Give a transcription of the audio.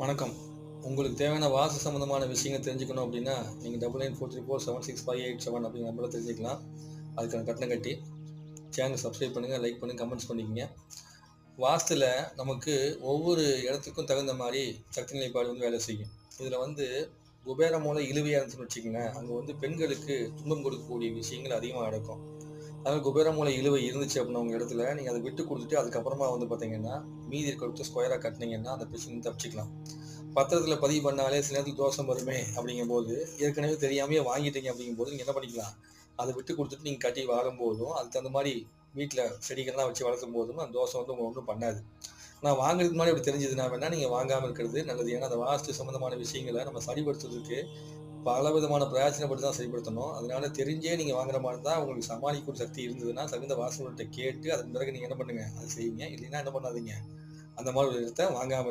வணக்கம். உங்களுக்கு தேவையான வாஸ்து சம்மந்தமான விஷயங்கள் தெரிஞ்சுக்கணும் அப்படின்னா நீங்கள் double nine four three four seven six five eight seven அப்படிங்கிற நம்பரில் தெரிஞ்சுக்கலாம். அதுக்கான கட்டணம் கட்டி சேனல் சப்ஸ்கிரைப் பண்ணுங்கள் லைக் பண்ணுங்கள் கமெண்ட்ஸ் பண்ணிக்கோங்க. வாசத்தில் நமக்கு ஒவ்வொரு இடத்துக்கும் தகுந்த மாதிரி சக்தி நிலைப்பாடு வந்து வேலை செய்யும். இதில் வந்து குபேர மூலம் இழுவையாக இருந்துச்சுன்னு வச்சுக்கோங்களேன். அங்கே வந்து பெண்களுக்கு துன்பம் கொடுக்கக்கூடிய விஷயங்கள் அதிகமாக நடக்கும். அதாவது குபேர மூலம் இழுவை இருந்துச்சு அப்படின்னா உங்கள் இடத்துல நீங்கள் அதை விட்டு கொடுத்துட்டு அதுக்கப்புறமா வந்து பார்த்தீங்கன்னா மீதி இருக்கிற ஸ்கொயராக கட்டினீங்கன்னா அந்த பிரச்சனை தப்பிச்சிக்கலாம். பத்திரத்தில் பதிவு பண்ணாலே சில நேரத்தில் தோஷம் வருமே அப்படிங்கும்போது ஏற்கனவே தெரியாமையே வாங்கிட்டீங்க அப்படிங்கும்போது நீங்கள் என்ன பண்ணிக்கலாம்? அதை விட்டு கொடுத்துட்டு நீங்கள் கட்டி வாழும்போதும் அதுக்கு தகுந்த மாதிரி வீட்டில் செடிகள்லாம் வச்சு வளர்க்கும் போதும் அந்த தோஷம் வந்து உங்களை ஒன்றும் பண்ணாது. நான் வாங்குறதுக்கு முன்னாடி அப்படி தெரிஞ்சதுன்னா வேணா நீங்கள் வாங்காமல் இருக்கிறது நல்லது. ஏன்னா அந்த வாஸ்து சம்மந்தமான விஷயங்களை நம்ம சரிப்படுத்துறதுக்கு பல விதமான பிரயோஜனப்பட்டு தான் செயல்படுத்தணும். அதனால தெரிஞ்சே நீங்கள் வாங்குற மாதிரி தான் உங்களுக்கு சமாளிக்கும் சக்தி இருந்ததுன்னா தகுந்த வாசகர்கிட்ட கேட்டு அதன் பிறகு நீங்கள் என்ன பண்ணுங்க? அதை செய்யுங்க. இல்லைன்னா என்ன பண்ணாதீங்க? அந்த மாதிரி ஒரு இடத்த வாங்காம